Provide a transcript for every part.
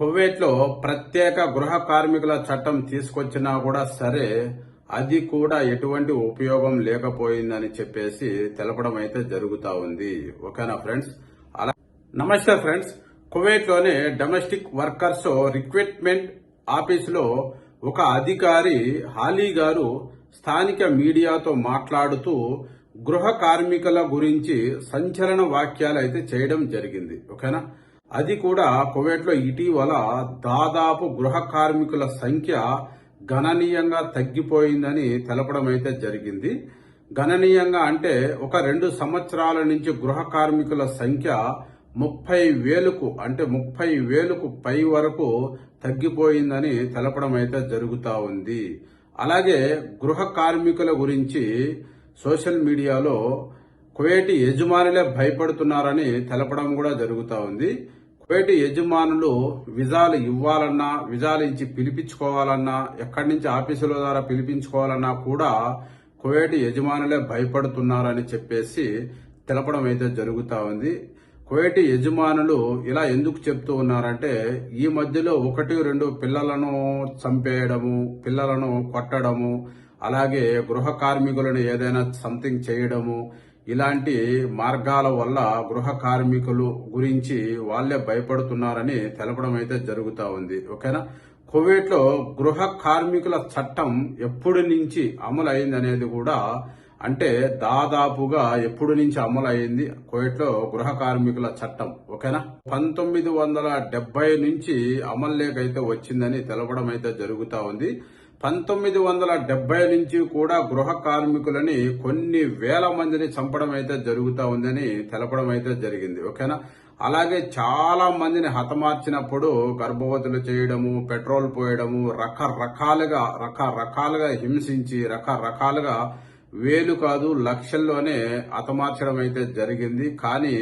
కువైట్లో ప్రత్యేక గృహ కార్మికుల చట్టం తీసుకొచ్చినా కూడా సరే అది కూడా ఎటువంటి ఉపయోగం లేకపోయిందని చెప్పేసి తెలపడం అయితే జరుగుతూ ఉంది. ఓకేనా ఫ్రెండ్స్? అలా నమస్తే ఫ్రెండ్స్. కువైట్లోనే డొమెస్టిక్ వర్కర్స్ రిక్రూట్మెంట్ ఆఫీసులో ఒక అధికారి హాలీ గారు స్థానిక మీడియాతో మాట్లాడుతూ గృహ కార్మికుల గురించి సంచలన వాక్యాలు అయితే చేయడం జరిగింది. ఓకేనా? అది కూడా కువైట్లో ఇటీవల దాదాపు గృహ కార్మికుల సంఖ్య గణనీయంగా తగ్గిపోయిందని తెలపడం అయితే జరిగింది. గణనీయంగా అంటే ఒక రెండు సంవత్సరాల నుంచి గృహ కార్మికుల సంఖ్య ముప్పై వేలకు అంటే ముప్పై వేలకు పై వరకు తగ్గిపోయిందని తెలపడం అయితే జరుగుతా ఉంది. అలాగే గృహ కార్మికుల గురించి సోషల్ మీడియాలో కువేటి యజమానులే భయపడుతున్నారని తెలపడం కూడా జరుగుతూ ఉంది. కువేటి యజమానులు విజాలు ఇవ్వాలన్నా విజాలు ఇచ్చి పిలిపించుకోవాలన్నా ఎక్కడి నుంచి ఆఫీసుల ద్వారా పిలిపించుకోవాలన్నా కూడా కువేటి యజమానులే భయపడుతున్నారని చెప్పేసి తెలపడం అయితే జరుగుతూ ఉంది. కువేటి యజమానులు ఇలా ఎందుకు చెప్తూ ఉన్నారంటే ఈ మధ్యలో ఒకటి రెండు పిల్లలను చంపేయడము పిల్లలను కొట్టడము అలాగే గృహ కార్మికులను ఏదైనా సంథింగ్ చేయడము ఇలాంటి మార్గాల వల్ల గృహ కార్మికులు గురించి వాళ్ళే భయపడుతున్నారని తెలపడం అయితే జరుగుతూ ఉంది ఓకేనా? కువైట్లో గృహ కార్మికుల చట్టం ఎప్పటి నుంచి అమలు అనేది కూడా అంటే దాదాపుగా ఎప్పుడు నుంచి అమలు అయింది లో గృహ కార్మికుల చట్టం ఓకేనా? పంతొమ్మిది వందల డెబ్బై నుంచి అయితే వచ్చిందని తెలపడం అయితే జరుగుతూ ఉంది. పంతొమ్మిది వందల డెబ్బై నుంచి కూడా గృహ కార్మికులని కొన్ని వేల మందిని చంపడం అయితే జరుగుతూ ఉందని తెలపడం అయితే జరిగింది ఓకేనా? అలాగే చాలా మందిని హతమార్చినప్పుడు గర్భవతులు చేయడము పెట్రోల్ పోయడము రకరకాలుగా రకరకాలుగా హింసించి రకరకాలుగా వేలు కాదు లక్షల్లోనే హతమార్చడం అయితే జరిగింది. కానీ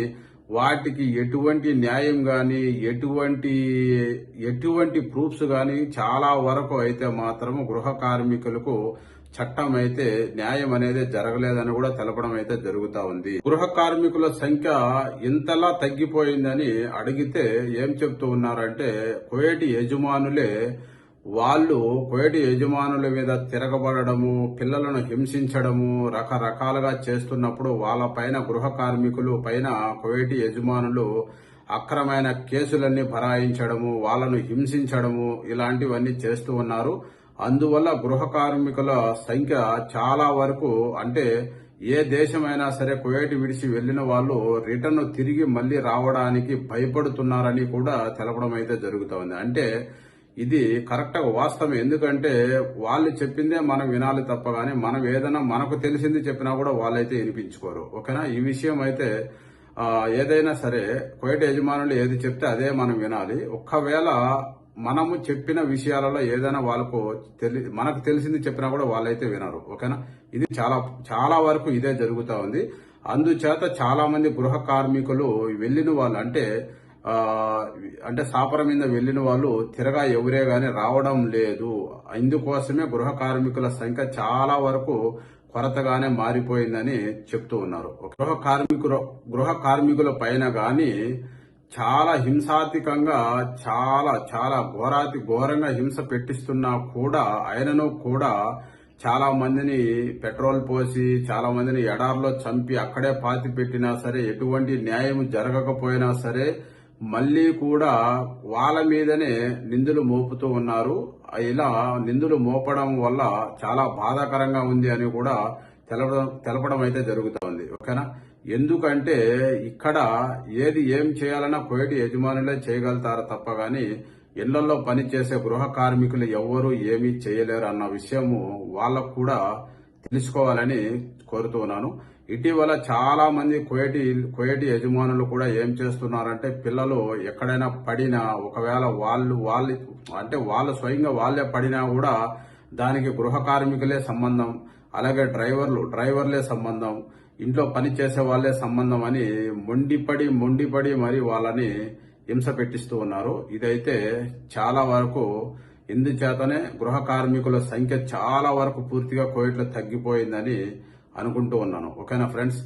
వాటికి ఎటువంటి న్యాయం కానీ ఎటువంటి ఎటువంటి ప్రూఫ్స్ కానీ చాలా వరకు అయితే మాత్రం గృహ కార్మికులకు చట్టం అయితే న్యాయం అనేది జరగలేదని కూడా తెలపడం అయితే జరుగుతా ఉంది. గృహ కార్మికుల సంఖ్య ఇంతలా తగ్గిపోయిందని అడిగితే ఏం చెప్తూ ఉన్నారంటే కోయటి యజమానులే వాళ్ళు కోయటి యజమానుల మీద తిరగబడము పిల్లలను హింసించడము రకరకాలుగా చేస్తున్నప్పుడు వాళ్ళ పైన గృహ కార్మికులు పైన కోయటి యజమానులు అక్రమైన కేసులన్నీ భరాయించడము వాళ్ళను హింసించడము ఇలాంటివన్నీ చేస్తూ ఉన్నారు. అందువల్ల గృహ కార్మికుల సంఖ్య చాలా వరకు అంటే ఏ దేశమైనా సరే కువైట్ విడిచి వెళ్ళిన వాళ్ళు రిటర్న్ తిరిగి మళ్ళీ రావడానికి భయపడుతున్నారని కూడా తెలపడం అయితే జరుగుతోంది అంటే ఇది కరెక్ట్ వాస్తవం. ఎందుకంటే వాళ్ళు చెప్పిందే మనం వినాలి తప్ప కానీ మనం ఏదైనా మనకు తెలిసింది చెప్పినా కూడా వాళ్ళైతే వినిపించుకోరు. ఓకేనా? ఈ విషయం అయితే ఏదైనా సరే కోయట యజమానులు ఏది చెప్తే అదే మనం వినాలి. ఒక్కవేళ మనము చెప్పిన విషయాలలో ఏదైనా వాళ్ళకు తెలి మనకు తెలిసింది చెప్పినా కూడా వాళ్ళైతే వినరు. ఓకేనా? ఇది చాలా చాలా వరకు ఇదే జరుగుతూ ఉంది. అందుచేత చాలా మంది గృహ కార్మికులు వెళ్ళిన వాళ్ళు అంటే అంటే సాపర మీద వెళ్ళిన వాళ్ళు తిరగా ఎవరే కానీ రావడం లేదు. ఇందుకోసమే గృహ కార్మికుల సంఖ్య చాలా వరకు కొరతగానే మారిపోయిందని చెప్తూ ఉన్నారు. గృహ కార్మికుల గృహ కార్మికుల పైన కానీ చాలా హింసాతికంగా చాలా చాలా ఘోరాతి ఘోరంగా హింస పెట్టిస్తున్నా కూడా ఆయనను కూడా చాలా మందిని పెట్రోల్ పోసి చాలా మందిని ఎడార్లో చంపి అక్కడే పాతి పెట్టినా సరే ఎటువంటి న్యాయం జరగకపోయినా సరే మళ్ళీ కూడా వాళ్ళ మీదనే నిందులు మోపుతూ ఉన్నారు. ఇలా నిందులు మోపడం వల్ల చాలా బాధాకరంగా ఉంది అని కూడా తెలపడం తెలపడం అయితే జరుగుతుంది ఓకేనా? ఎందుకంటే ఇక్కడ ఏది ఏం చేయాలన్నా కోయటి యజమానులే చేయగలుగుతారు తప్ప గాని ఇళ్ళలో పనిచేసే గృహ కార్మికులు ఎవ్వరూ ఏమీ చేయలేరు అన్న విషయము వాళ్ళకు కూడా తెలుసుకోవాలని కోరుతున్నాను ఇటీవల చాలా మంది కోయటి కోయటి యజమానులు కూడా ఏం చేస్తున్నారంటే పిల్లలు ఎక్కడైనా పడినా ఒకవేళ వాళ్ళు వాళ్ళు అంటే వాళ్ళు స్వయంగా వాళ్ళే పడినా కూడా దానికి గృహ కార్మికులే సంబంధం అలాగే డ్రైవర్లు డ్రైవర్లే సంబంధం ఇంట్లో పని చేసే వాళ్ళే సంబంధం అని మొండిపడి మొండిపడి మరి వాళ్ళని హింస పెట్టిస్తూ ఉన్నారు. ఇదైతే చాలా వరకు ఇందుచేతనే గృహ కార్మికుల సంఖ్య చాలా వరకు పూర్తిగా కోవిడ్లో తగ్గిపోయిందని అనుకుంటూ ఉన్నాను. ఓకేనా ఫ్రెండ్స్?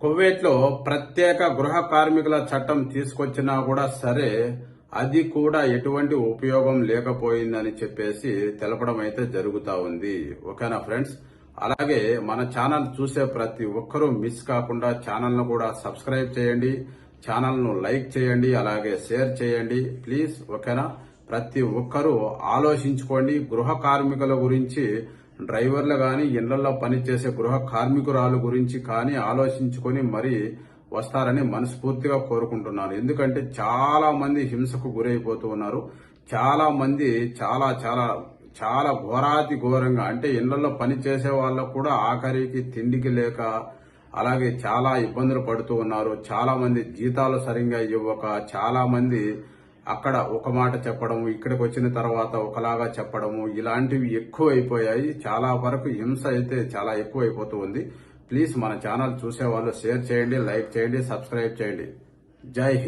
కువైట్లో ప్రత్యేక గృహ కార్మికుల చట్టం తీసుకొచ్చినా కూడా సరే అది కూడా ఎటువంటి ఉపయోగం లేకపోయిందని చెప్పేసి తెలపడం అయితే జరుగుతూ ఉంది. ఓకేనా ఫ్రెండ్స్? అలాగే మన ఛానల్ చూసే ప్రతి ఒక్కరూ మిస్ కాకుండా ఛానల్ను కూడా సబ్స్క్రైబ్ చేయండి. ఛానల్ను లైక్ చేయండి అలాగే షేర్ చేయండి. ప్లీజ్ ఓకేనా? ప్రతి ఒక్కరూ ఆలోచించుకోండి. గృహ కార్మికుల గురించి డ్రైవర్లు కానీ ఇళ్ళలో పనిచేసే గృహ కార్మికురాలు గురించి కానీ ఆలోచించుకొని మరి వస్తారని మనస్ఫూర్తిగా కోరుకుంటున్నాను. ఎందుకంటే చాలా మంది హింసకు గురైపోతూ ఉన్నారు. చాలా మంది చాలా చాలా చాలా ఘోరాతి ఘోరంగా అంటే ఇళ్ళలో పని చేసే వాళ్ళకు కూడా ఆఖరికి తిండికి లేక అలాగే చాలా ఇబ్బందులు పడుతూ ఉన్నారు. చాలా మంది జీతాలు సరిగ్గా ఇవ్వక చాలా మంది అక్కడ ఒక మాట చెప్పడము ఇక్కడికి వచ్చిన తర్వాత ఒకలాగా చెప్పడము ఇలాంటివి ఎక్కువ అయిపోయాయి చాలా వరకు హింస అయితే చాలా ఎక్కువ అయిపోతూ ఉంది. ప్లీజ్ మన ఛానల్ చూసే వాళ్ళు షేర్ చేయండి లైక్ చేయండి సబ్స్క్రైబ్ చేయండి. జై హింద్.